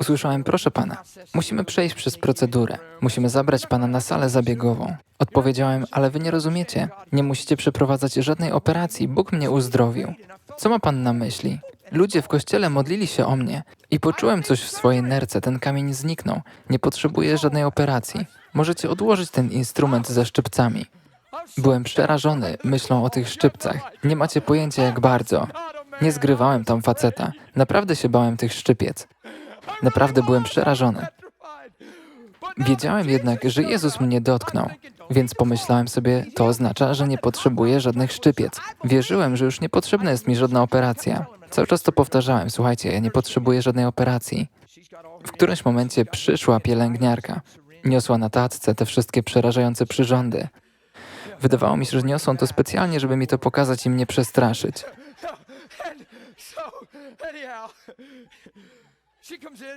Usłyszałem, proszę pana, musimy przejść przez procedurę. Musimy zabrać pana na salę zabiegową. Odpowiedziałem, ale wy nie rozumiecie. Nie musicie przeprowadzać żadnej operacji. Bóg mnie uzdrowił. Co ma pan na myśli? Ludzie w kościele modlili się o mnie i poczułem coś w swojej nerce. Ten kamień zniknął. Nie potrzebuję żadnej operacji. Możecie odłożyć ten instrument ze szczypcami. Byłem przerażony myślą o tych szczypcach. Nie macie pojęcia, jak bardzo. Nie zgrywałem tam faceta. Naprawdę się bałem tych szczypiec. Naprawdę byłem przerażony. Wiedziałem jednak, że Jezus mnie dotknął, więc pomyślałem sobie, to oznacza, że nie potrzebuję żadnych szczypiec. Wierzyłem, że już nie potrzebna jest mi żadna operacja. Cały czas to powtarzałem, słuchajcie, ja nie potrzebuję żadnej operacji. W którymś momencie przyszła pielęgniarka. Niosła na tacce te wszystkie przerażające przyrządy. Wydawało mi się, że niosą to specjalnie, żeby mi to pokazać i mnie przestraszyć.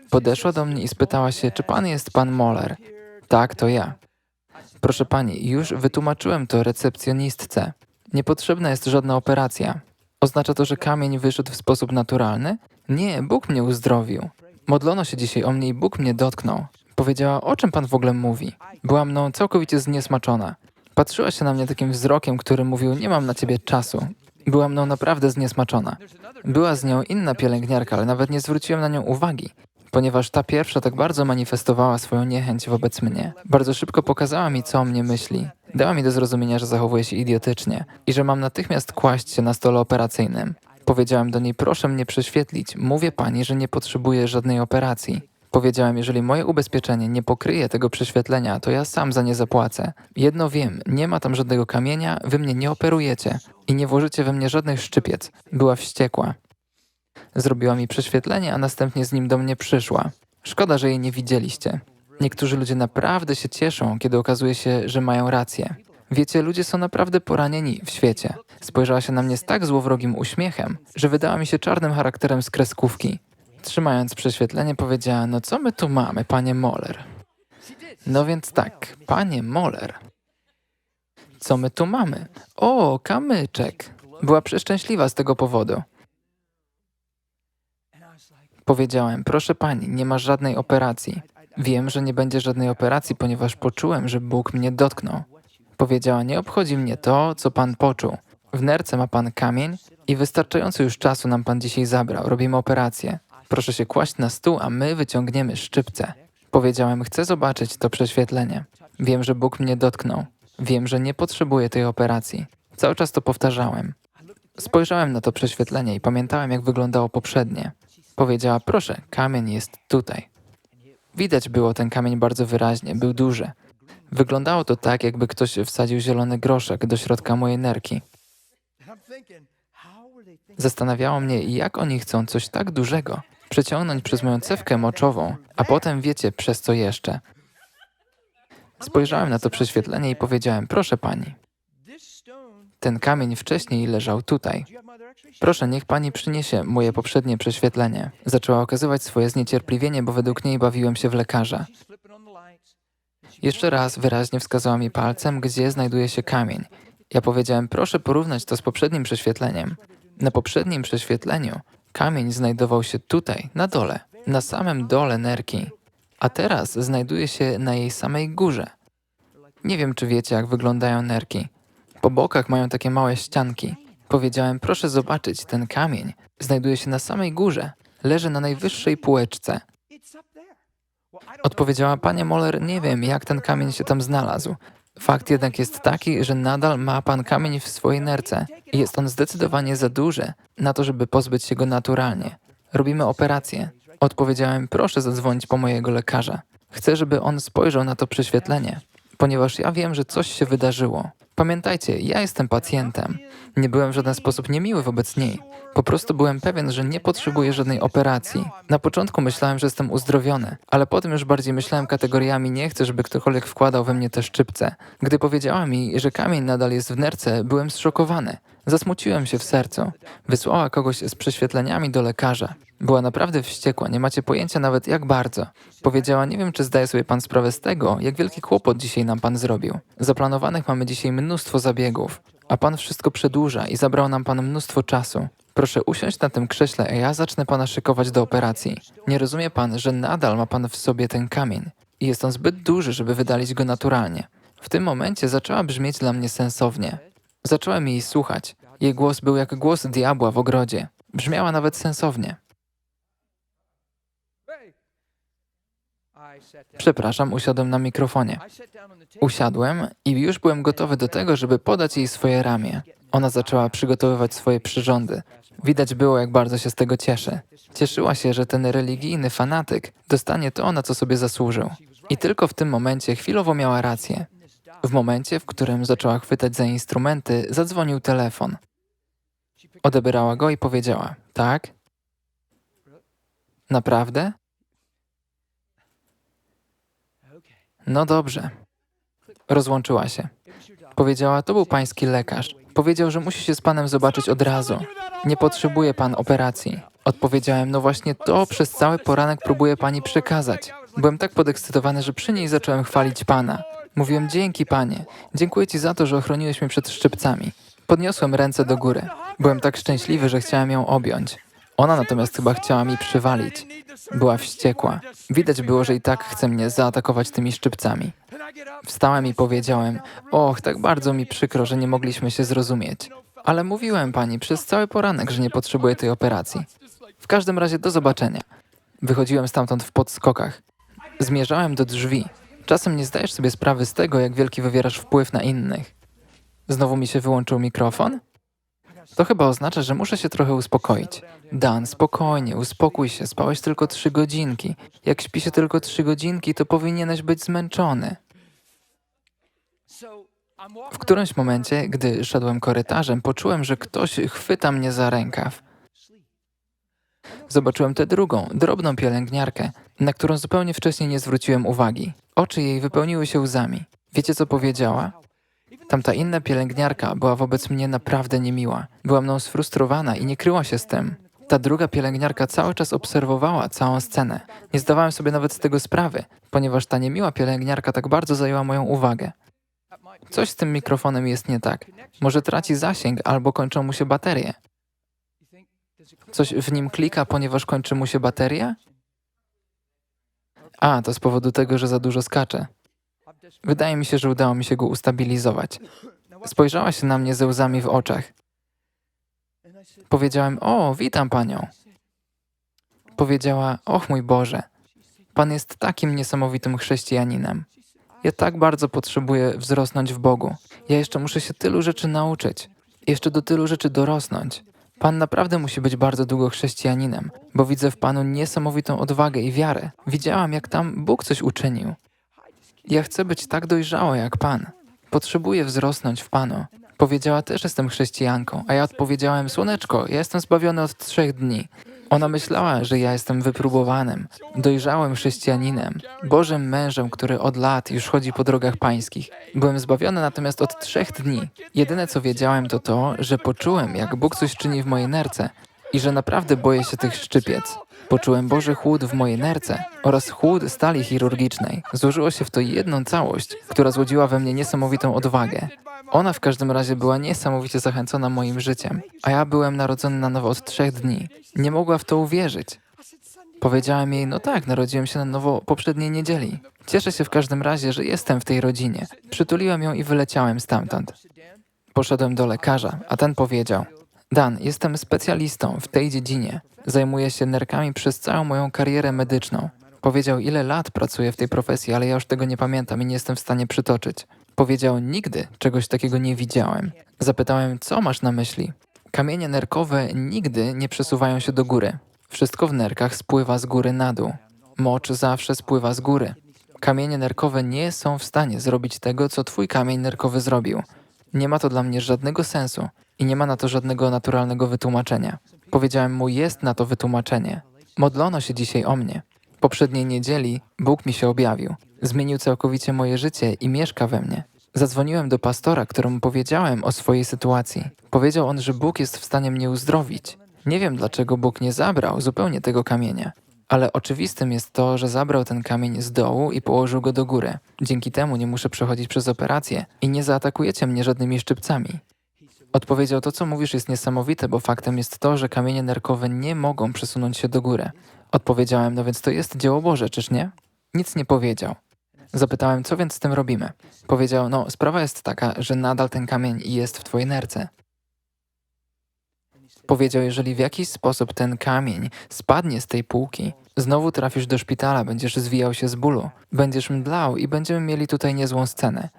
Podeszła do mnie i spytała się, czy pan jest pan Moller. Tak, to ja. Proszę pani, już wytłumaczyłem to recepcjonistce. Niepotrzebna jest żadna operacja. Oznacza to, że kamień wyszedł w sposób naturalny? Nie, Bóg mnie uzdrowił. Modlono się dzisiaj o mnie i Bóg mnie dotknął. Powiedziała, o czym pan w ogóle mówi? Była mną całkowicie zniesmaczona. Patrzyła się na mnie takim wzrokiem, który mówił, nie mam na ciebie czasu. Była mną naprawdę zniesmaczona. Była z nią inna pielęgniarka, ale nawet nie zwróciłem na nią uwagi, ponieważ ta pierwsza tak bardzo manifestowała swoją niechęć wobec mnie. Bardzo szybko pokazała mi, co o mnie myśli. Dała mi do zrozumienia, że zachowuję się idiotycznie i że mam natychmiast kłaść się na stole operacyjnym. Powiedziałem do niej, proszę mnie prześwietlić. Mówię pani, że nie potrzebuję żadnej operacji. Powiedziałem, jeżeli moje ubezpieczenie nie pokryje tego prześwietlenia, to ja sam za nie zapłacę. Jedno wiem, nie ma tam żadnego kamienia, wy mnie nie operujecie i nie włożycie we mnie żadnych szczypiec. Była wściekła. Zrobiła mi prześwietlenie, a następnie z nim do mnie przyszła. Szkoda, że jej nie widzieliście. Niektórzy ludzie naprawdę się cieszą, kiedy okazuje się, że mają rację. Wiecie, ludzie są naprawdę poranieni w świecie. Spojrzała się na mnie z tak złowrogim uśmiechem, że wydała mi się czarnym charakterem z kreskówki. Trzymając prześwietlenie, powiedziała: No co my tu mamy, panie Moller? No więc tak, panie Moller. Co my tu mamy? O, kamyczek. Była przeszczęśliwa z tego powodu. Powiedziałem: Proszę pani, nie ma żadnej operacji. Wiem, że nie będzie żadnej operacji, ponieważ poczułem, że Bóg mnie dotknął. Powiedziała: Nie obchodzi mnie to, co pan poczuł. W nerce ma pan kamień i wystarczająco już czasu nam pan dzisiaj zabrał. Robimy operację. Proszę się kłaść na stół, a my wyciągniemy szczypce. Powiedziałem: Chcę zobaczyć to prześwietlenie. Wiem, że Bóg mnie dotknął. Wiem, że nie potrzebuję tej operacji. Cały czas to powtarzałem. Spojrzałem na to prześwietlenie i pamiętałem, jak wyglądało poprzednie. Powiedziała: Proszę, kamień jest tutaj. Widać było ten kamień bardzo wyraźnie, był duży. Wyglądało to tak, jakby ktoś wsadził zielony groszek do środka mojej nerki. Zastanawiało mnie, jak oni chcą coś tak dużego przeciągnąć przez moją cewkę moczową, a potem wiecie, przez co jeszcze. Spojrzałem na to prześwietlenie i powiedziałem: Proszę pani, ten kamień wcześniej leżał tutaj. Proszę, niech pani przyniesie moje poprzednie prześwietlenie. Zaczęła okazywać swoje zniecierpliwienie, bo według niej bawiłem się w lekarza. Jeszcze raz wyraźnie wskazała mi palcem, gdzie znajduje się kamień. Ja powiedziałem, proszę porównać to z poprzednim prześwietleniem. Na poprzednim prześwietleniu kamień znajdował się tutaj, na dole, na samym dole nerki, a teraz znajduje się na jej samej górze. Nie wiem, czy wiecie, jak wyglądają nerki. Po bokach mają takie małe ścianki. Powiedziałem, proszę zobaczyć, ten kamień znajduje się na samej górze, leży na najwyższej półeczce. Odpowiedziała, panie Moller, nie wiem, jak ten kamień się tam znalazł. Fakt jednak jest taki, że nadal ma pan kamień w swojej nerce i jest on zdecydowanie za duży na to, żeby pozbyć się go naturalnie. Robimy operację. Odpowiedziałem, proszę zadzwonić po mojego lekarza. Chcę, żeby on spojrzał na to prześwietlenie, ponieważ ja wiem, że coś się wydarzyło. Pamiętajcie, ja jestem pacjentem. Nie byłem w żaden sposób niemiły wobec niej. Po prostu byłem pewien, że nie potrzebuję żadnej operacji. Na początku myślałem, że jestem uzdrowiony, ale potem już bardziej myślałem kategoriami nie chcę, żeby ktokolwiek wkładał we mnie te szczypce. Gdy powiedziała mi, że kamień nadal jest w nerce, byłem zszokowany. Zasmuciłem się w sercu. Wysłała kogoś z prześwietleniami do lekarza. Była naprawdę wściekła, nie macie pojęcia nawet jak bardzo. Powiedziała, nie wiem czy zdaje sobie pan sprawę z tego, jak wielki kłopot dzisiaj nam pan zrobił. Zaplanowanych mamy dzisiaj mnóstwo zabiegów, a pan wszystko przedłuża i zabrał nam pan mnóstwo czasu. Proszę usiąść na tym krześle, a ja zacznę pana szykować do operacji. Nie rozumie pan, że nadal ma pan w sobie ten kamień i jest on zbyt duży, żeby wydalić go naturalnie. W tym momencie zaczęła brzmieć dla mnie sensownie. Zacząłem jej słuchać. Jej głos był jak głos diabła w ogrodzie. Brzmiała nawet sensownie. Przepraszam, usiadłem na mikrofonie. Usiadłem i już byłem gotowy do tego, żeby podać jej swoje ramię. Ona zaczęła przygotowywać swoje przyrządy. Widać było, jak bardzo się z tego cieszy. Cieszyła się, że ten religijny fanatyk dostanie to, na co sobie zasłużył. I tylko w tym momencie chwilowo miała rację. W momencie, w którym zaczęła chwytać za instrumenty, zadzwonił telefon. Odebrała go i powiedziała: Tak? Naprawdę? No dobrze. Rozłączyła się. Powiedziała: To był pański lekarz. Powiedział, że musi się z panem zobaczyć od razu. Nie potrzebuje pan operacji. Odpowiedziałem: No właśnie to przez cały poranek próbuje pani przekazać. Byłem tak podekscytowany, że przy niej zacząłem chwalić pana. Mówiłem: Dzięki panie. Dziękuję ci za to, że ochroniłeś mnie przed szczypcami. Podniosłem ręce do góry. Byłem tak szczęśliwy, że chciałem ją objąć. Ona natomiast chyba chciała mi przywalić. Była wściekła. Widać było, że i tak chce mnie zaatakować tymi szczypcami. Wstałem i powiedziałem: Och, tak bardzo mi przykro, że nie mogliśmy się zrozumieć. Ale mówiłem pani przez cały poranek, że nie potrzebuję tej operacji. W każdym razie do zobaczenia. Wychodziłem stamtąd w podskokach. Zmierzałem do drzwi. Czasem nie zdajesz sobie sprawy z tego, jak wielki wywierasz wpływ na innych. Znowu mi się wyłączył mikrofon? To chyba oznacza, że muszę się trochę uspokoić. Dan, spokojnie, uspokój się, spałeś tylko trzy godzinki. Jak śpi się tylko trzy godzinki, to powinieneś być zmęczony. W którymś momencie, gdy szedłem korytarzem, poczułem, że ktoś chwyta mnie za rękaw. Zobaczyłem tę drugą, drobną pielęgniarkę, na którą zupełnie wcześniej nie zwróciłem uwagi. Oczy jej wypełniły się łzami. Wiecie, co powiedziała? Tamta inna pielęgniarka była wobec mnie naprawdę niemiła. Była mną sfrustrowana i nie kryła się z tym. Ta druga pielęgniarka cały czas obserwowała całą scenę. Nie zdawałem sobie nawet z tego sprawy, ponieważ ta niemiła pielęgniarka tak bardzo zajęła moją uwagę. Coś z tym mikrofonem jest nie tak. Może traci zasięg albo kończą mu się baterie. Coś w nim klika, ponieważ kończy mu się bateria? A, to z powodu tego, że za dużo skacze. Wydaje mi się, że udało mi się go ustabilizować. Spojrzała się na mnie ze łzami w oczach. Powiedziałem: O, witam panią. Powiedziała: Och mój Boże, pan jest takim niesamowitym chrześcijaninem. Ja tak bardzo potrzebuję wzrosnąć w Bogu. Ja jeszcze muszę się tylu rzeczy nauczyć. Jeszcze do tylu rzeczy dorosnąć. Pan naprawdę musi być bardzo długo chrześcijaninem, bo widzę w Panu niesamowitą odwagę i wiarę. Widziałam, jak tam Bóg coś uczynił. Ja chcę być tak dojrzała jak Pan. Potrzebuję wzrosnąć w Panu. Powiedziała też jestem chrześcijanką, a ja odpowiedziałem, słoneczko, ja jestem zbawiony od trzech dni. Ona myślała, że ja jestem wypróbowanym, dojrzałym chrześcijaninem, Bożym mężem, który od lat już chodzi po drogach pańskich. Byłem zbawiony natomiast od trzech dni. Jedyne co wiedziałem to to, że poczułem, jak Bóg coś czyni w mojej nerce i że naprawdę boję się tych szczypiec. Poczułem Boży chłód w mojej nerce oraz chłód stali chirurgicznej. Złożyło się w to jedną całość, która złodziła we mnie niesamowitą odwagę. Ona w każdym razie była niesamowicie zachęcona moim życiem, a ja byłem narodzony na nowo od trzech dni. Nie mogła w to uwierzyć. Powiedziałem jej, no tak, narodziłem się na nowo poprzedniej niedzieli. Cieszę się w każdym razie, że jestem w tej rodzinie. Przytuliłem ją i wyleciałem stamtąd. Poszedłem do lekarza, a ten powiedział: Dan, jestem specjalistą w tej dziedzinie. Zajmuję się nerkami przez całą moją karierę medyczną. Powiedział, ile lat pracuję w tej profesji, ale ja już tego nie pamiętam i nie jestem w stanie przytoczyć. Powiedział, nigdy czegoś takiego nie widziałem. Zapytałem, co masz na myśli? Kamienie nerkowe nigdy nie przesuwają się do góry. Wszystko w nerkach spływa z góry na dół. Mocz zawsze spływa z góry. Kamienie nerkowe nie są w stanie zrobić tego, co twój kamień nerkowy zrobił. Nie ma to dla mnie żadnego sensu i nie ma na to żadnego naturalnego wytłumaczenia. Powiedziałem mu, jest na to wytłumaczenie. Modlono się dzisiaj o mnie. Poprzedniej niedzieli Bóg mi się objawił. Zmienił całkowicie moje życie i mieszka we mnie. Zadzwoniłem do pastora, któremu powiedziałem o swojej sytuacji. Powiedział on, że Bóg jest w stanie mnie uzdrowić. Nie wiem, dlaczego Bóg nie zabrał zupełnie tego kamienia. Ale oczywistym jest to, że zabrał ten kamień z dołu i położył go do góry. Dzięki temu nie muszę przechodzić przez operację i nie zaatakujecie mnie żadnymi szczypcami. Odpowiedział, to co mówisz jest niesamowite, bo faktem jest to, że kamienie nerkowe nie mogą przesunąć się do góry. Odpowiedziałem, no więc to jest dzieło Boże, czyż nie? Nic nie powiedział. Zapytałem, co więc z tym robimy? Powiedział, no sprawa jest taka, że nadal ten kamień jest w twojej nerce. Powiedział, jeżeli w jakiś sposób ten kamień spadnie z tej półki, znowu trafisz do szpitala, będziesz zwijał się z bólu, będziesz mdlał i będziemy mieli tutaj niezłą scenę.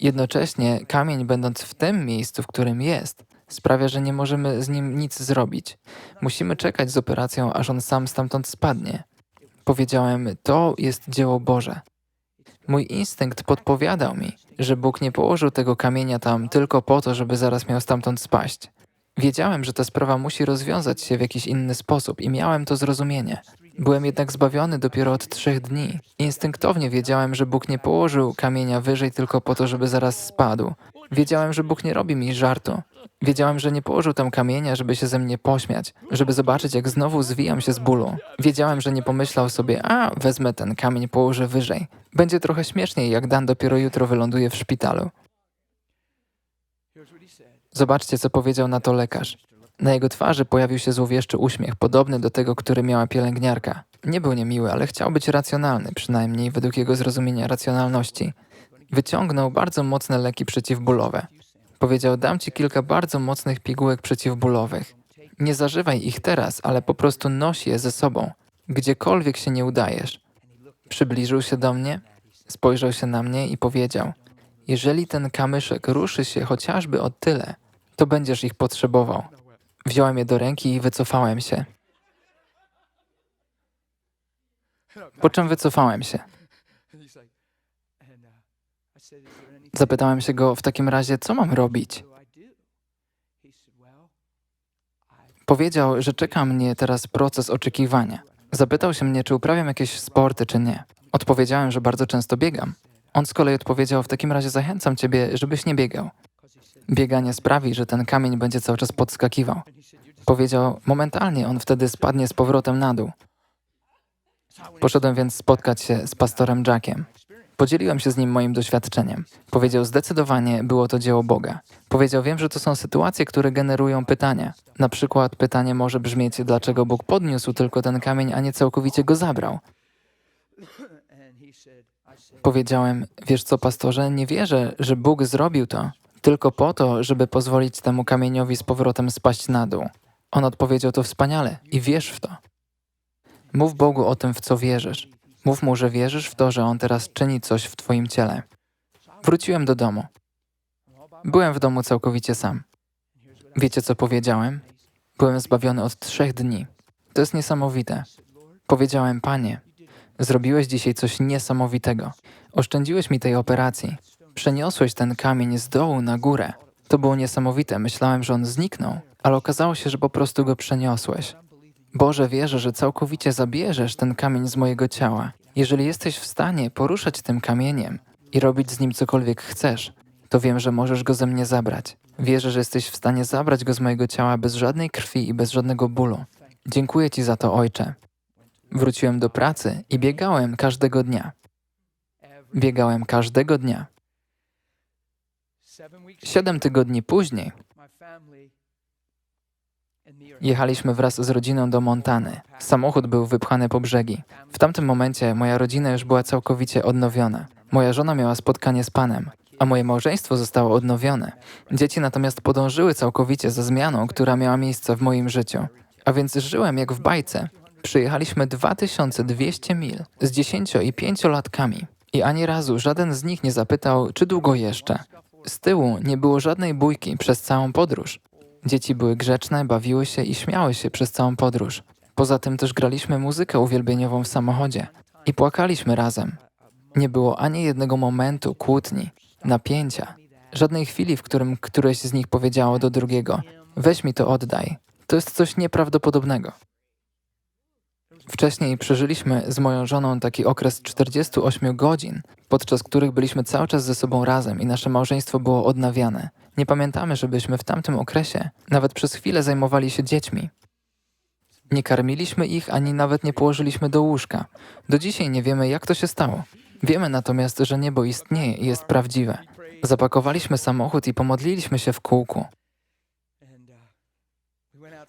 Jednocześnie kamień, będąc w tym miejscu, w którym jest, sprawia, że nie możemy z nim nic zrobić. Musimy czekać z operacją, aż on sam stamtąd spadnie. Powiedziałem, to jest dzieło Boże. Mój instynkt podpowiadał mi, że Bóg nie położył tego kamienia tam tylko po to, żeby zaraz miał stamtąd spaść. Wiedziałem, że ta sprawa musi rozwiązać się w jakiś inny sposób i miałem to zrozumienie. Byłem jednak zbawiony dopiero od trzech dni. Instynktownie wiedziałem, że Bóg nie położył kamienia wyżej tylko po to, żeby zaraz spadł. Wiedziałem, że Bóg nie robi mi żartu. Wiedziałem, że nie położył tam kamienia, żeby się ze mnie pośmiać, żeby zobaczyć, jak znowu zwijam się z bólu. Wiedziałem, że nie pomyślał sobie, a wezmę ten kamień, położę wyżej. Będzie trochę śmieszniej, jak Dan dopiero jutro wyląduje w szpitalu. Zobaczcie, co powiedział na to lekarz. Na jego twarzy pojawił się złowieszczy uśmiech, podobny do tego, który miała pielęgniarka. Nie był niemiły, ale chciał być racjonalny, przynajmniej według jego zrozumienia racjonalności. Wyciągnął bardzo mocne leki przeciwbólowe. Powiedział: Dam ci kilka bardzo mocnych pigułek przeciwbólowych. Nie zażywaj ich teraz, ale po prostu noś je ze sobą, gdziekolwiek się nie udajesz. Przybliżył się do mnie, spojrzał się na mnie i powiedział: Jeżeli ten kamyszek ruszy się chociażby o tyle, to będziesz ich potrzebował. Wziąłem je do ręki i wycofałem się. Po czym wycofałem się. Zapytałem się go w takim razie, co mam robić. Powiedział, że czeka mnie teraz proces oczekiwania. Zapytał się mnie, czy uprawiam jakieś sporty, czy nie. Odpowiedziałem, że bardzo często biegam. On z kolei odpowiedział, w takim razie zachęcam ciebie, żebyś nie biegał. Bieganie sprawi, że ten kamień będzie cały czas podskakiwał. Powiedział, momentalnie on wtedy spadnie z powrotem na dół. Poszedłem więc spotkać się z pastorem Jackiem. Podzieliłem się z nim moim doświadczeniem. Powiedział, zdecydowanie było to dzieło Boga. Powiedział, wiem, że to są sytuacje, które generują pytania. Na przykład pytanie może brzmieć, dlaczego Bóg podniósł tylko ten kamień, a nie całkowicie go zabrał. Powiedziałem, wiesz co, pastorze, nie wierzę, że Bóg zrobił to tylko po to, żeby pozwolić temu kamieniowi z powrotem spaść na dół. On odpowiedział to wspaniale i wierz w to. Mów Bogu o tym, w co wierzysz. Mów mu, że wierzysz w to, że on teraz czyni coś w twoim ciele. Wróciłem do domu. Byłem w domu całkowicie sam. Wiecie, co powiedziałem? Byłem zbawiony od trzech dni. To jest niesamowite. Powiedziałem, Panie, zrobiłeś dzisiaj coś niesamowitego. Oszczędziłeś mi tej operacji. Przeniosłeś ten kamień z dołu na górę. To było niesamowite. Myślałem, że on zniknął, ale okazało się, że po prostu go przeniosłeś. Boże, wierzę, że całkowicie zabierzesz ten kamień z mojego ciała. Jeżeli jesteś w stanie poruszać tym kamieniem i robić z nim cokolwiek chcesz, to wiem, że możesz go ze mnie zabrać. Wierzę, że jesteś w stanie zabrać go z mojego ciała bez żadnej krwi i bez żadnego bólu. Dziękuję Ci za to, Ojcze. Wróciłem do pracy i biegałem każdego dnia. Biegałem każdego dnia. Siedem tygodni później jechaliśmy wraz z rodziną do Montany. Samochód był wypchany po brzegi. W tamtym momencie moja rodzina już była całkowicie odnowiona. Moja żona miała spotkanie z Panem, a moje małżeństwo zostało odnowione. Dzieci natomiast podążyły całkowicie za zmianą, która miała miejsce w moim życiu. A więc żyłem jak w bajce. Przyjechaliśmy 2200 mil z 10 i 5-latkami. I ani razu żaden z nich nie zapytał, czy długo jeszcze. Z tyłu nie było żadnej bójki przez całą podróż. Dzieci były grzeczne, bawiły się i śmiały się przez całą podróż. Poza tym też graliśmy muzykę uwielbieniową w samochodzie i płakaliśmy razem. Nie było ani jednego momentu kłótni, napięcia, żadnej chwili, w którym któreś z nich powiedziało do drugiego: Weź mi to oddaj. To jest coś nieprawdopodobnego. Wcześniej przeżyliśmy z moją żoną taki okres 48 godzin, podczas których byliśmy cały czas ze sobą razem i nasze małżeństwo było odnawiane. Nie pamiętamy, żebyśmy w tamtym okresie nawet przez chwilę zajmowali się dziećmi. Nie karmiliśmy ich ani nawet nie położyliśmy do łóżka. Do dzisiaj nie wiemy, jak to się stało. Wiemy natomiast, że niebo istnieje i jest prawdziwe. Zapakowaliśmy samochód i pomodliliśmy się w kółku.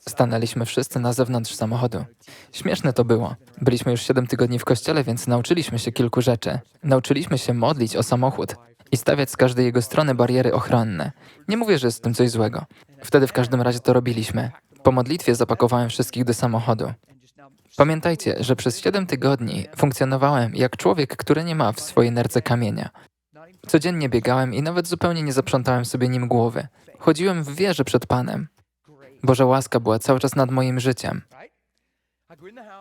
Stanęliśmy wszyscy na zewnątrz samochodu. Śmieszne to było. Byliśmy już 7 tygodni w kościele, więc nauczyliśmy się kilku rzeczy. Nauczyliśmy się modlić o samochód i stawiać z każdej jego strony bariery ochronne. Nie mówię, że jest w tym coś złego. Wtedy w każdym razie to robiliśmy. Po modlitwie zapakowałem wszystkich do samochodu. Pamiętajcie, że przez 7 tygodni funkcjonowałem jak człowiek, który nie ma w swojej nerce kamienia. Codziennie biegałem i nawet zupełnie nie zaprzątałem sobie nim głowy. Chodziłem w wierze przed Panem. Boża łaska była cały czas nad moim życiem.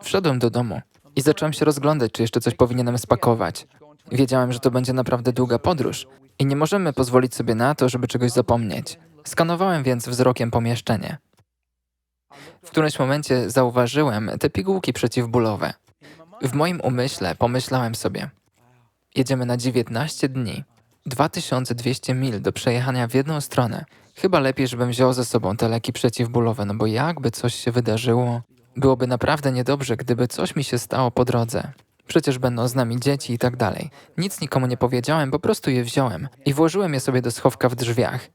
Wszedłem do domu i zacząłem się rozglądać, czy jeszcze coś powinienem spakować. Wiedziałem, że to będzie naprawdę długa podróż i nie możemy pozwolić sobie na to, żeby czegoś zapomnieć. Skanowałem więc wzrokiem pomieszczenie. W którymś momencie zauważyłem te pigułki przeciwbólowe. W moim umyśle pomyślałem sobie: Jedziemy na 19 dni, 2200 mil do przejechania w jedną stronę. Chyba lepiej, żebym wziął ze sobą te leki przeciwbólowe, no bo jakby coś się wydarzyło, byłoby naprawdę niedobrze, gdyby coś mi się stało po drodze. Przecież będą z nami dzieci i tak dalej. Nic nikomu nie powiedziałem, po prostu je wziąłem i włożyłem je sobie do schowka w drzwiach.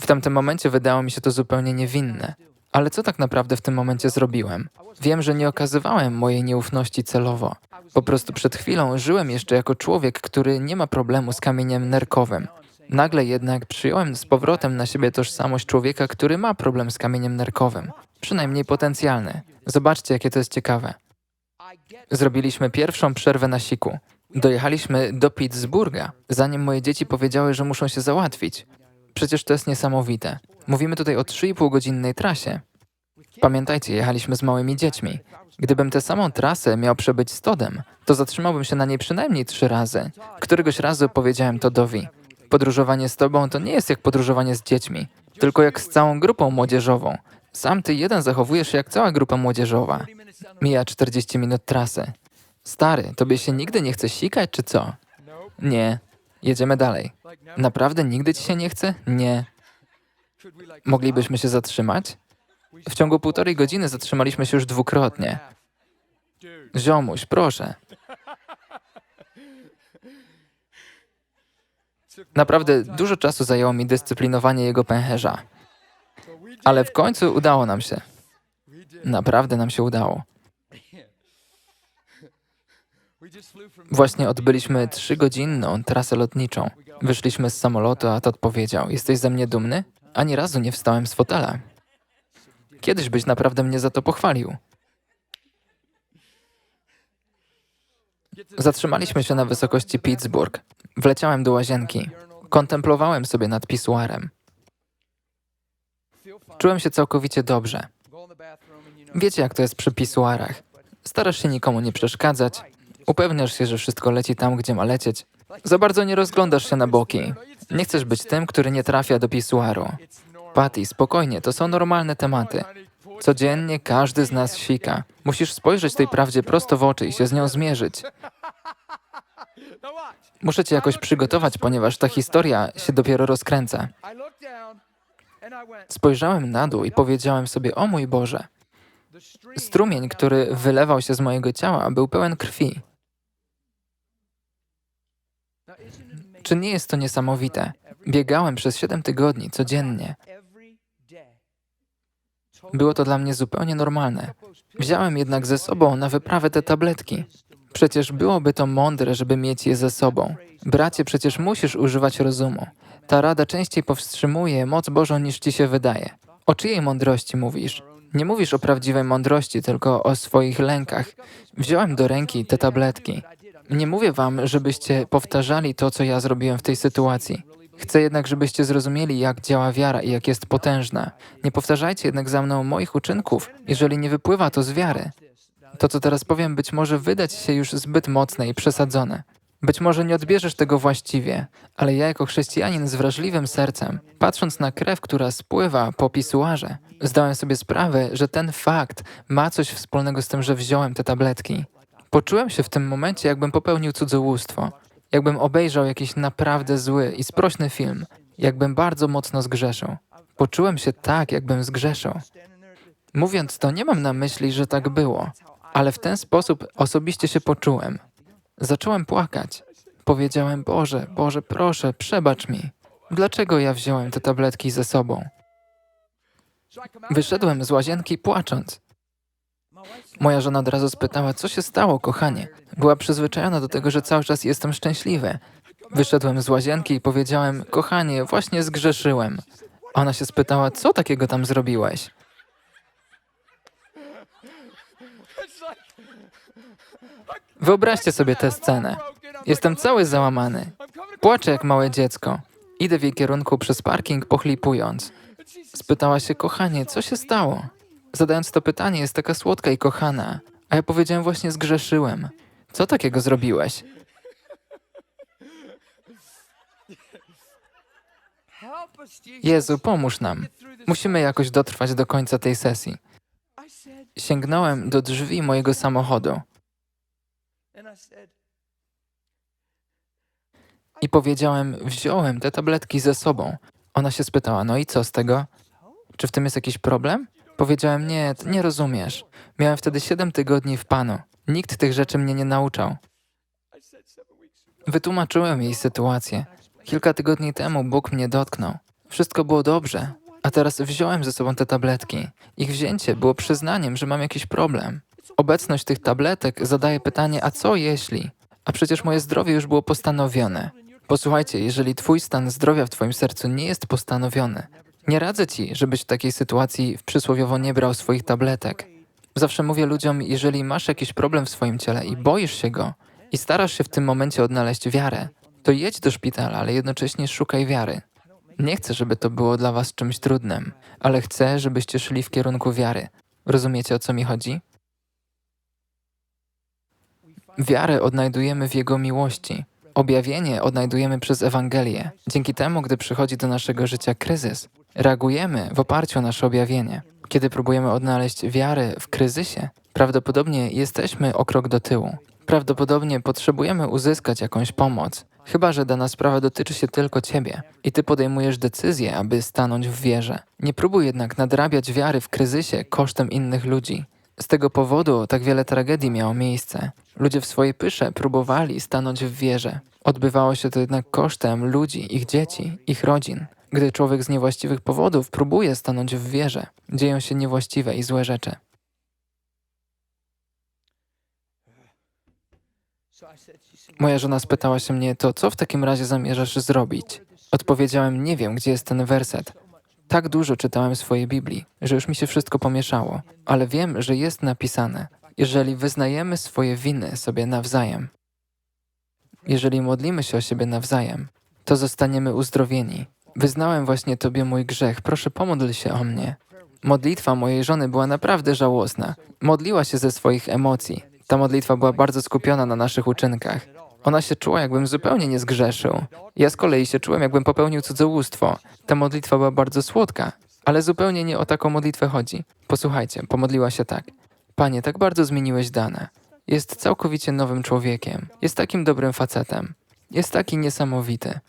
W tamtym momencie wydało mi się to zupełnie niewinne. Ale co tak naprawdę w tym momencie zrobiłem? Wiem, że nie okazywałem mojej nieufności celowo. Po prostu przed chwilą żyłem jeszcze jako człowiek, który nie ma problemu z kamieniem nerkowym. Nagle jednak przyjąłem z powrotem na siebie tożsamość człowieka, który ma problem z kamieniem nerkowym. Przynajmniej potencjalny. Zobaczcie, jakie to jest ciekawe. Zrobiliśmy pierwszą przerwę na siku. Dojechaliśmy do Pittsburgha, zanim moje dzieci powiedziały, że muszą się załatwić. Przecież to jest niesamowite. Mówimy tutaj o 3,5 godzinnej trasie. Pamiętajcie, jechaliśmy z małymi dziećmi. Gdybym tę samą trasę miał przebyć z Todem, to zatrzymałbym się na niej przynajmniej trzy razy. Któregoś razu powiedziałem Todowi, podróżowanie z Tobą to nie jest jak podróżowanie z dziećmi, tylko jak z całą grupą młodzieżową. Sam Ty jeden zachowujesz się jak cała grupa młodzieżowa. Mija 40 minut trasy. Stary, Tobie się nigdy nie chce sikać, czy co? Nie. Jedziemy dalej. Naprawdę nigdy Ci się nie chce? Nie. Moglibyśmy się zatrzymać? W ciągu półtorej godziny zatrzymaliśmy się już dwukrotnie. Ziomuś, proszę. Naprawdę dużo czasu zajęło mi dyscyplinowanie jego pęcherza. Ale w końcu udało nam się. Naprawdę nam się udało. Właśnie odbyliśmy trzygodzinną trasę lotniczą. Wyszliśmy z samolotu, a Todd powiedział: Jesteś ze mnie dumny? Ani razu nie wstałem z fotela. Kiedyś byś naprawdę mnie za to pochwalił. Zatrzymaliśmy się na wysokości Pittsburgh. Wleciałem do łazienki. Kontemplowałem sobie nad pisuarem. Czułem się całkowicie dobrze. Wiecie, jak to jest przy pisuarach. Starasz się nikomu nie przeszkadzać, upewniasz się, że wszystko leci tam, gdzie ma lecieć. Za bardzo nie rozglądasz się na boki. Nie chcesz być tym, który nie trafia do pisuaru. Patty, spokojnie, to są normalne tematy. Codziennie każdy z nas sika. Musisz spojrzeć tej prawdzie prosto w oczy i się z nią zmierzyć. Muszę cię jakoś przygotować, ponieważ ta historia się dopiero rozkręca. Spojrzałem na dół i powiedziałem sobie, o mój Boże. Strumień, który wylewał się z mojego ciała, był pełen krwi. Czy nie jest to niesamowite? Biegałem przez 7 tygodni codziennie. Było to dla mnie zupełnie normalne. Wziąłem jednak ze sobą na wyprawę te tabletki. Przecież byłoby to mądre, żeby mieć je ze sobą. Bracie, przecież musisz używać rozumu. Ta rada częściej powstrzymuje moc Bożą niż ci się wydaje. O czyjej mądrości mówisz? Nie mówisz o prawdziwej mądrości, tylko o swoich lękach. Wziąłem do ręki te tabletki. Nie mówię wam, żebyście powtarzali to, co ja zrobiłem w tej sytuacji. Chcę jednak, żebyście zrozumieli, jak działa wiara i jak jest potężna. Nie powtarzajcie jednak za mną moich uczynków, jeżeli nie wypływa to z wiary. To, co teraz powiem, być może wydać się już zbyt mocne i przesadzone. Być może nie odbierzesz tego właściwie, ale ja jako chrześcijanin z wrażliwym sercem, patrząc na krew, która spływa po pisuarze, zdałem sobie sprawę, że ten fakt ma coś wspólnego z tym, że wziąłem te tabletki. Poczułem się w tym momencie, jakbym popełnił cudzołóstwo, jakbym obejrzał jakiś naprawdę zły i sprośny film, jakbym bardzo mocno zgrzeszył. Poczułem się tak, jakbym zgrzeszył. Mówiąc to, nie mam na myśli, że tak było, ale w ten sposób osobiście się poczułem. Zacząłem płakać. Powiedziałem: Boże, Boże, proszę, przebacz mi. Dlaczego ja wziąłem te tabletki ze sobą? Wyszedłem z łazienki płacząc. Moja żona od razu spytała, co się stało, kochanie. Była przyzwyczajona do tego, że cały czas jestem szczęśliwy. Wyszedłem z łazienki i powiedziałem, kochanie, właśnie zgrzeszyłem. Ona się spytała, co takiego tam zrobiłeś? Wyobraźcie sobie tę scenę. Jestem cały załamany. Płaczę jak małe dziecko. Idę w jej kierunku przez parking, pochlipując. Spytała się, kochanie, co się stało? Zadając to pytanie, jest taka słodka i kochana. A ja powiedziałem, właśnie zgrzeszyłem. Co takiego zrobiłeś? Jezu, pomóż nam. Musimy jakoś dotrwać do końca tej sesji. Sięgnąłem do drzwi mojego samochodu i powiedziałem, wziąłem te tabletki ze sobą. Ona się spytała, no i co z tego? Czy w tym jest jakiś problem? Powiedziałem, nie, nie rozumiesz. Miałem wtedy siedem tygodni w Panu. Nikt tych rzeczy mnie nie nauczał. Wytłumaczyłem jej sytuację. Kilka tygodni temu Bóg mnie dotknął. Wszystko było dobrze, a teraz wziąłem ze sobą te tabletki. Ich wzięcie było przyznaniem, że mam jakiś problem. Obecność tych tabletek zadaje pytanie, a co jeśli? A przecież moje zdrowie już było postanowione. Posłuchajcie, jeżeli Twój stan zdrowia w Twoim sercu nie jest postanowiony, nie radzę Ci, żebyś w takiej sytuacji przysłowiowo nie brał swoich tabletek. Zawsze mówię ludziom, jeżeli masz jakiś problem w swoim ciele i boisz się go i starasz się w tym momencie odnaleźć wiarę, to jedź do szpitala, ale jednocześnie szukaj wiary. Nie chcę, żeby to było dla Was czymś trudnym, ale chcę, żebyście szli w kierunku wiary. Rozumiecie o co mi chodzi? Wiarę odnajdujemy w Jego miłości. Objawienie odnajdujemy przez Ewangelię. Dzięki temu, gdy przychodzi do naszego życia kryzys, reagujemy w oparciu o nasze objawienie. Kiedy próbujemy odnaleźć wiarę w kryzysie, prawdopodobnie jesteśmy o krok do tyłu. Prawdopodobnie potrzebujemy uzyskać jakąś pomoc, chyba że dana sprawa dotyczy się tylko ciebie i ty podejmujesz decyzję, aby stanąć w wierze. Nie próbuj jednak nadrabiać wiary w kryzysie kosztem innych ludzi. Z tego powodu tak wiele tragedii miało miejsce. Ludzie w swojej pysze próbowali stanąć w wierze. Odbywało się to jednak kosztem ludzi, ich dzieci, ich rodzin. Gdy człowiek z niewłaściwych powodów próbuje stanąć w wierze, dzieją się niewłaściwe i złe rzeczy. Moja żona spytała się mnie, to co w takim razie zamierzasz zrobić? Odpowiedziałem, nie wiem, gdzie jest ten werset. Tak dużo czytałem swojej Biblii, że już mi się wszystko pomieszało, ale wiem, że jest napisane, jeżeli wyznajemy swoje winy sobie nawzajem, jeżeli modlimy się o siebie nawzajem, to zostaniemy uzdrowieni. Wyznałem właśnie Tobie mój grzech, proszę pomodl się o mnie. Modlitwa mojej żony była naprawdę żałosna. Modliła się ze swoich emocji. Ta modlitwa była bardzo skupiona na naszych uczynkach. Ona się czuła, jakbym zupełnie nie zgrzeszył. Ja z kolei się czułem, jakbym popełnił cudzołóstwo. Ta modlitwa była bardzo słodka, ale zupełnie nie o taką modlitwę chodzi. Posłuchajcie, pomodliła się tak. Panie, tak bardzo zmieniłeś dane. Jest całkowicie nowym człowiekiem. Jest takim dobrym facetem. Jest taki niesamowity.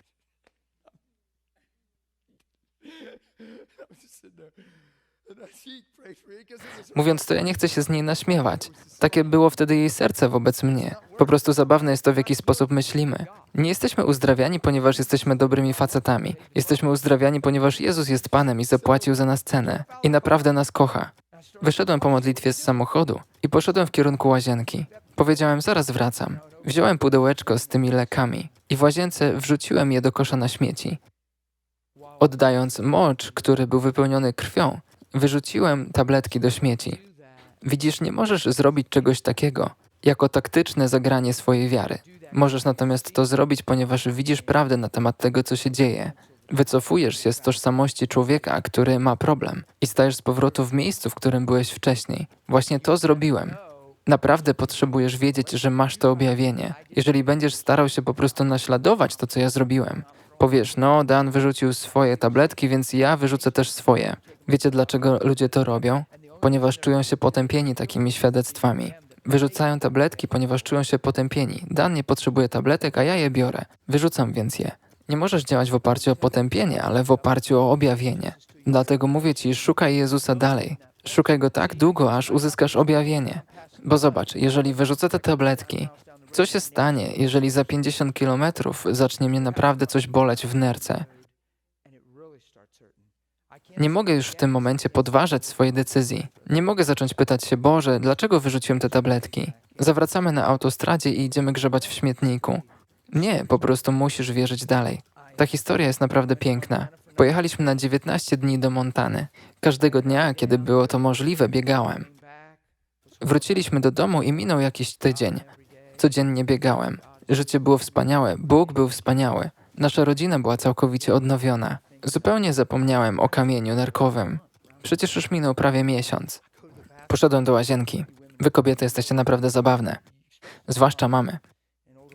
Mówiąc to, ja nie chcę się z niej naśmiewać. Takie było wtedy jej serce wobec mnie. Po prostu zabawne jest to, w jaki sposób myślimy. Nie jesteśmy uzdrawiani, ponieważ jesteśmy dobrymi facetami. Jesteśmy uzdrawiani, ponieważ Jezus jest Panem i zapłacił za nas cenę. I naprawdę nas kocha. Wyszedłem po modlitwie z samochodu i poszedłem w kierunku łazienki. Powiedziałem, zaraz wracam. Wziąłem pudełeczko z tymi lekami i w łazience wrzuciłem je do kosza na śmieci. Oddając mocz, który był wypełniony krwią, wyrzuciłem tabletki do śmieci. Widzisz, nie możesz zrobić czegoś takiego jako taktyczne zagranie swojej wiary. Możesz natomiast to zrobić, ponieważ widzisz prawdę na temat tego, co się dzieje. Wycofujesz się z tożsamości człowieka, który ma problem i stajesz z powrotu w miejscu, w którym byłeś wcześniej. Właśnie to zrobiłem. Naprawdę potrzebujesz wiedzieć, że masz to objawienie. Jeżeli będziesz starał się po prostu naśladować to, co ja zrobiłem, powiesz, no, Dan wyrzucił swoje tabletki, więc ja wyrzucę też swoje. Wiecie, dlaczego ludzie to robią? Ponieważ czują się potępieni takimi świadectwami. Wyrzucają tabletki, ponieważ czują się potępieni. Dan nie potrzebuje tabletek, a ja je biorę. Wyrzucam więc je. Nie możesz działać w oparciu o potępienie, ale w oparciu o objawienie. Dlatego mówię ci, szukaj Jezusa dalej. Szukaj go tak długo, aż uzyskasz objawienie. Bo zobacz, jeżeli wyrzucę te tabletki, co się stanie, jeżeli za 50 kilometrów zacznie mnie naprawdę coś boleć w nerce? Nie mogę już w tym momencie podważać swojej decyzji. Nie mogę zacząć pytać się, Boże, dlaczego wyrzuciłem te tabletki? Zawracamy na autostradzie i idziemy grzebać w śmietniku. Nie, po prostu musisz wierzyć dalej. Ta historia jest naprawdę piękna. Pojechaliśmy na 19 dni do Montany. Każdego dnia, kiedy było to możliwe, biegałem. Wróciliśmy do domu i minął jakiś tydzień. Codziennie biegałem. Życie było wspaniałe, Bóg był wspaniały. Nasza rodzina była całkowicie odnowiona. Zupełnie zapomniałem o kamieniu nerkowym. Przecież już minął prawie miesiąc. Poszedłem do łazienki. Wy kobiety jesteście naprawdę zabawne. Zwłaszcza mamy.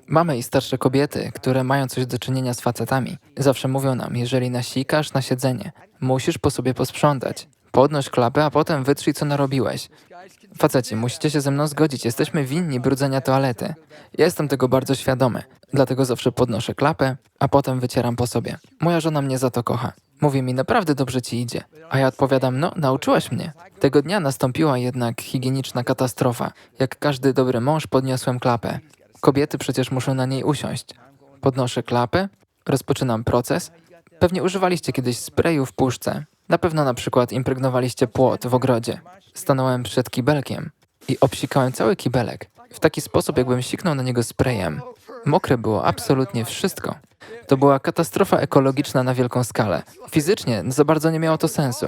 Mamy i starsze kobiety, które mają coś do czynienia z facetami. Zawsze mówią nam, jeżeli nasikasz na siedzenie, musisz po sobie posprzątać. Podnoś klapę, a potem wytrzyj, co narobiłeś. Faceci, musicie się ze mną zgodzić, jesteśmy winni brudzenia toalety. Ja jestem tego bardzo świadomy, dlatego zawsze podnoszę klapę, a potem wycieram po sobie. Moja żona mnie za to kocha. Mówi mi, naprawdę dobrze ci idzie. A ja odpowiadam, no, nauczyłaś mnie. Tego dnia nastąpiła jednak higieniczna katastrofa. Jak każdy dobry mąż podniosłem klapę. Kobiety przecież muszą na niej usiąść. Podnoszę klapę, rozpoczynam proces. Pewnie używaliście kiedyś sprayu w puszce. Na pewno na przykład impregnowaliście płot w ogrodzie. Stanąłem przed kibelkiem i obsikałem cały kibelek. W taki sposób, jakbym siknął na niego sprayem. Mokre było absolutnie wszystko. To była katastrofa ekologiczna na wielką skalę. Fizycznie za bardzo nie miało to sensu.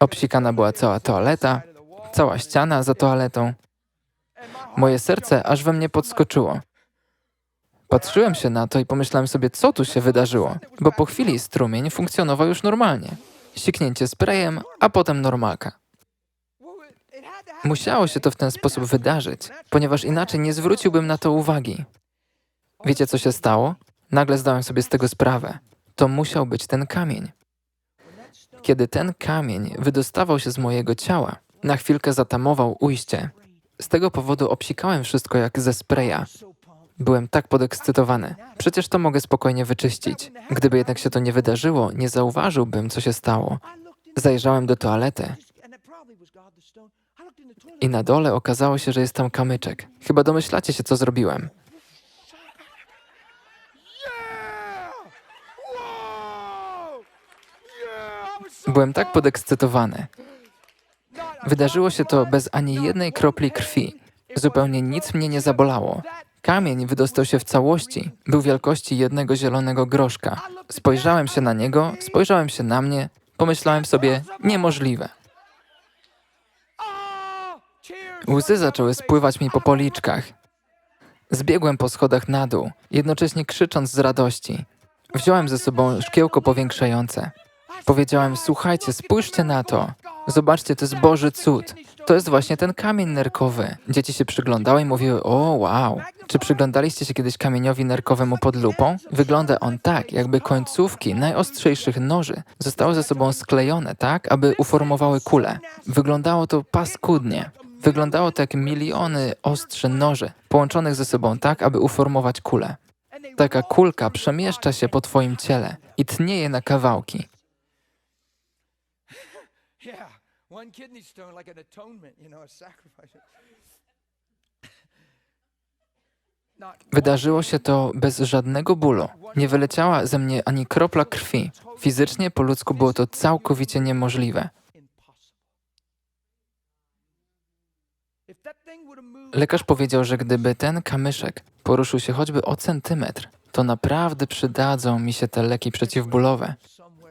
Obsikana była cała toaleta, cała ściana za toaletą. Moje serce aż we mnie podskoczyło. Patrzyłem się na to i pomyślałem sobie, co tu się wydarzyło, bo po chwili strumień funkcjonował już normalnie. Siknięcie sprayem, a potem normalka. Musiało się to w ten sposób wydarzyć, ponieważ inaczej nie zwróciłbym na to uwagi. Wiecie, co się stało? Nagle zdałem sobie z tego sprawę. To musiał być ten kamień. Kiedy ten kamień wydostawał się z mojego ciała, na chwilkę zatamował ujście. Z tego powodu obsikałem wszystko jak ze spraya. Byłem tak podekscytowany. Przecież to mogę spokojnie wyczyścić. Gdyby jednak się to nie wydarzyło, nie zauważyłbym, co się stało. Zajrzałem do toalety i na dole okazało się, że jest tam kamyczek. Chyba domyślacie się, co zrobiłem. Byłem tak podekscytowany. Wydarzyło się to bez ani jednej kropli krwi. Zupełnie nic mnie nie zabolało. Kamień wydostał się w całości. Był wielkości jednego zielonego groszka. Spojrzałem się na niego, spojrzałem się na mnie, pomyślałem sobie, niemożliwe. Łzy zaczęły spływać mi po policzkach. Zbiegłem po schodach na dół, jednocześnie krzycząc z radości. Wziąłem ze sobą szkiełko powiększające. Powiedziałem, słuchajcie, spójrzcie na to. Zobaczcie, to jest Boży cud. To jest właśnie ten kamień nerkowy. Dzieci się przyglądały i mówiły, o wow. Czy przyglądaliście się kiedyś kamieniowi nerkowemu pod lupą? Wygląda on tak, jakby końcówki najostrzejszych noży zostały ze sobą sklejone tak, aby uformowały kulę. Wyglądało to paskudnie. Wyglądało to jak miliony ostrzy noży, połączonych ze sobą tak, aby uformować kulę. Taka kulka przemieszcza się po twoim ciele i tnieje na kawałki. One kidney stone like an atonement, you know, a sacrifice. Wydarzyło się to bez żadnego bólu. Nie wyleciała ze mnie ani kropla krwi. Fizycznie, po ludzku było to całkowicie niemożliwe. Lekarz powiedział, że gdyby ten kamyszek poruszył się choćby o centymetr, to naprawdę przydadzą mi się te leki przeciwbólowe.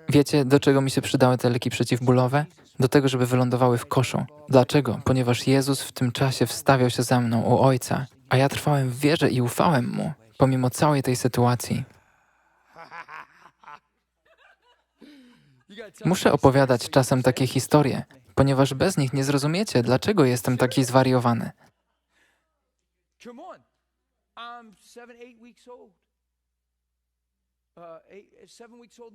Wiecie, do czego mi się przydały te leki przeciwbólowe? Do tego, żeby wylądowały w koszu. Dlaczego? Ponieważ Jezus w tym czasie wstawiał się za mną u Ojca, a ja trwałem w wierze i ufałem Mu, pomimo całej tej sytuacji. Muszę opowiadać czasem takie historie, ponieważ bez nich nie zrozumiecie, dlaczego jestem taki zwariowany.